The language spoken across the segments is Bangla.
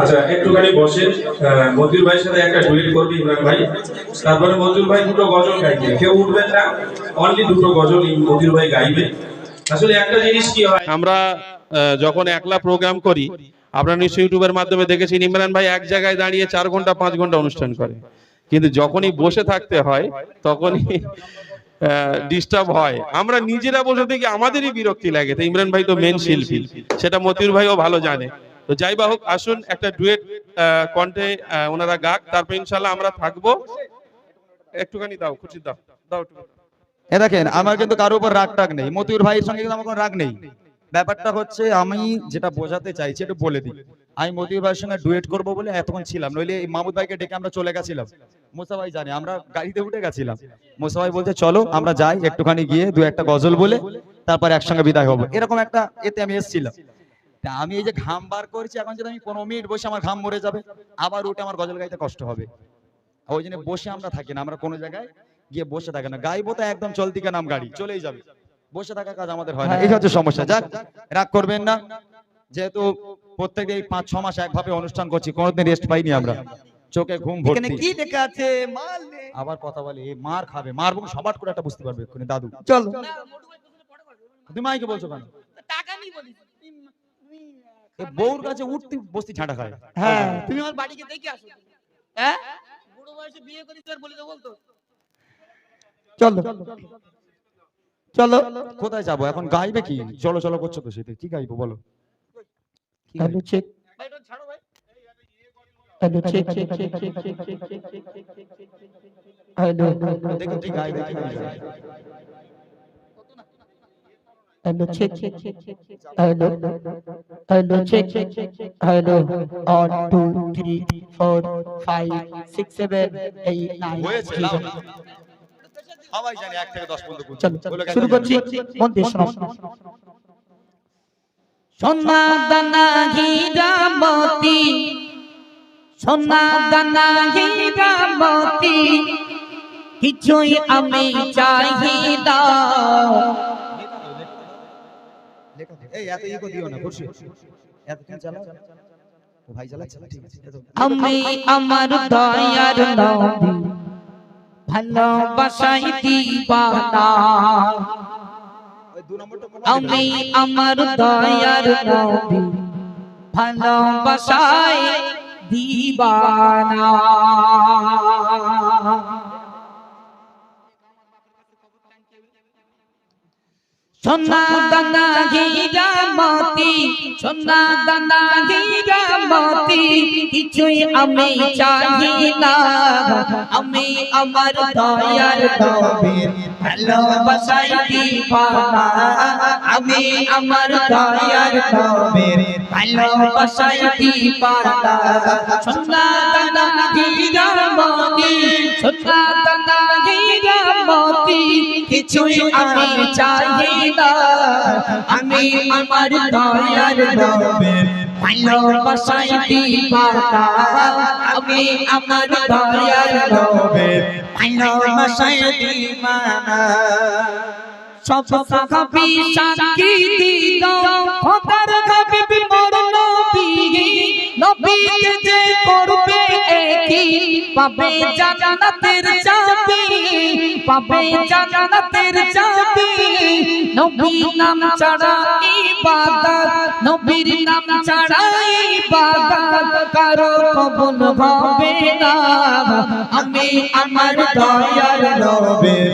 আচ্ছা একটুখানি বসে সাথে একটা ডুয়েট করবি ইমরান ভাই। তারপরে ভাই দুটো গজল গাইবে। কেউ উঠবেন না অনলি দুটো গজল ভাই গাইবে। আসলে একটা জিনিস কি হয়? আমরা যখন একলা প্রোগ্রাম করি, আপনারা নিশ্চয়ই ইউটিউবের মাধ্যমে দেখেছেন, ইমরান ভাই এক জায়গায় দাঁড়িয়ে চার ঘণ্টা, পাঁচ ঘণ্টা অনুষ্ঠান করে। কিন্তু যখনই বসে থাকতে হয়, তখনই ডিস্টার্ব হয়। আমরা নিজেরা বসে থেকে আমাদেরই বিরক্তি লাগে। ইমরান ভাই তো মেন শিল্পী। সেটা ভাইও ভালো জানে। তো যাই বা হোক, আসুন একটা ডুয়েট কণ্ঠে ওনারা গাক। তারপর ইনশাল্লাহ আমরা থাকব। একটুখানি দাও, খুশি দাও। দাও এ দেখেন, আমার কিন্তু কারোর উপর রাগ টাগ নেই। মতিউর ভাইয়ের সঙ্গে কিন্তু আমার কোনো রাগ নেই। ব্যাপারটা হচ্ছে, আমি যেটা বোঝাতে চাইছি, একটু বলে দিই। আমি মতিউর ভাইয়ের সঙ্গে ডুয়েট করব বলে এতক্ষণ ছিলাম। নইলে এই মাহমুদ ভাইকে ডেকে আমরা চলে গেছিলাম। মোসা ভাই জানে আমরা গাড়িতে উঠে গেছিলাম। মোসা ভাই বলছে চলো আমরা যাই একটুখানি গিয়ে দু একটা গজল বলে তারপর একসঙ্গে বিদায় হব। এরকম একটা এতে আমি এসেছিলাম। তা আমি এই যে ঘাম বার করছি এখন যদি আমি পনেরো মিনিট বসে আমার ঘাম মরে যাবে আবার উঠে আমার গজল গাইতে কষ্ট হবে। ওই জন্য বসে আমরা থাকি না আমরা কোনো জায়গায় গিয়ে বসে থাকি না। গাইবো তো একদম চলতি নাম গাড়ি চলেই যাবে। বসে থাকা কাজ আমাদের হয় না। এই হচ্ছে সমস্যা। যাক রাগ করবেন না। যেহেতু প্রত্যেক এই পাঁচ ছ মাস একভাবে অনুষ্ঠান করছি কোনোদিন রেস্ট পাইনি আমরা। চোখে ঘুম এখানে কি লেখা আছে? মাল আবার কথা বলে মার খাবে মারবো সবাট করে একটা বুঝতে পারবে এক্ষুনি দাদু। চলো। তুমি মাইকে বলছো কেন? টাকা বউর কাছে উঠতে বসতি ঝাঁটা খায়। হ্যাঁ। তুমি আমার বাড়িকে দেখে আসো। হ্যাঁ? বুড়ো বয়সে বিয়ে করিস আর বলে দেবো বলতো? চলো। চলো। কোথায় যাব? এখন গাইবে কি? চলো চলো করছ তো সেটা। কি গাইবো? বলো? Hello check hello check check check check check check hello দেখো কি গাইবে কি hello check check check hello hello check check hello one two three four five six seven eight nine হয়েছে লাও সবাই জানে এক থেকে দশ পর্যন্ত গুনতে। চলো শুরু করছি মন দিয়ে শোনো সোনা দানা হীরা মতি সোনা দানা হীরা মতি কিছুই আমি চাহি না। লেখা দে। এই এত ইগো দিও না খুশি এত তুমি চালাও? ও ভাই চালাচ্ছে ঠিক আছে এত। আমি আমার দয়ার নবী ভালোবাসাই দিবানা ওই দু নম্বরটা কোন আমি আমার দয়ার নবী ভালোবাসাই দিবানা। সোনা দানা হীরা মতি সোনা দানা হীরা মতি, কিছুই আমি চাহি না আমি আমার দয়ার নবীর ভালোবাসাই দিবানা আমি আমার দয়ার নবীর ভালোবাসাই দিবানা কিছুই আমি চাই না আমি আমার দয়ার নবীর ভালোবাসাই দিবানা আমি আমার দয়ার নবীর ভালোবাসাই দিবানা সব সাহাবি সাক্ষী দিল। পাবে জান্নাতের চাবি পাবে জান্নাতের চাবি নবী নাম ছাড়া ইবাদত, নবীর নাম ছাড়া ইবাদত কারও কবুল হবে না। আমি আমার দয়ার নবীর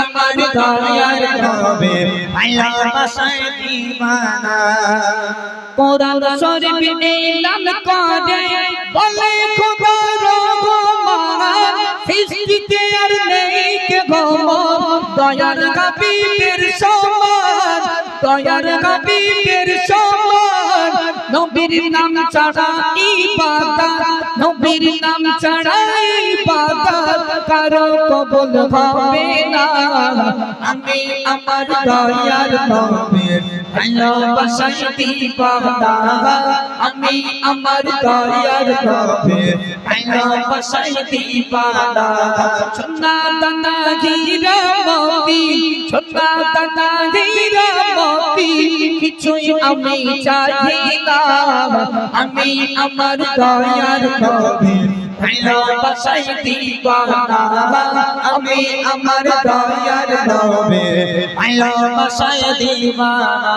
আমার দয়ার নবীর ভালোবাসাই দিবানা কোরআন শরীফ এলান করে বলে খোদা রহমান সৃষ্টিতে আর নেই কে ভমর দয়ার হাবিবের সমান দয়ার হাবিবের সমান নবীর নাম ছাড়া ইবাদত নবীর নাম ইবাদত কারও কবুল হবে না। আমি আমার দয়ার নবীর ভালোবাসাই দিবানা আমি আমার দয়ার নবীর ভালোবাসাই দিবানা সোনা দানা হীরা মতি সোনা দানা হীরা মতি কিছুই আমি চাই না আমি আমার দয়ার নবীর ভালোবাসাই দিবানা আমি আমার দয়ার নবীর ভালোবাসাই দিবানা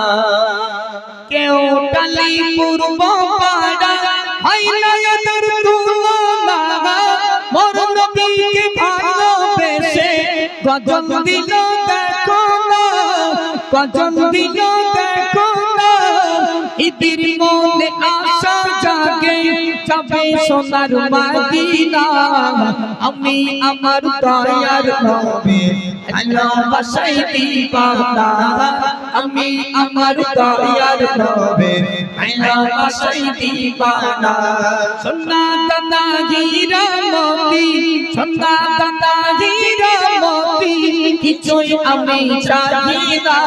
কেউ টালি পূর্ব পাড়া, হয় না এদের তুলনা। মোর দেখো না। গজল দিল, দেখো না। ইদির মনে আশা জাগে যাবে সোনার মাদিনা। আমি আমার দয়ার নবী। ভালোবাসাই দিবানা আমি আমার দয়ার নবী ভালোবাসাই দিবানা সোনা দাদা হীরা মতি সোনা দাদা হীরা মতি কিছুই আমি চাই না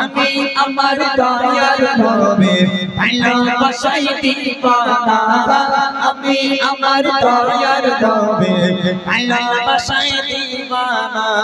আমি আমার দয়ার নবী ভালোবাসাই দিবানা আমি আমার দয়ার নবী ভালোবাসাই দিবানা।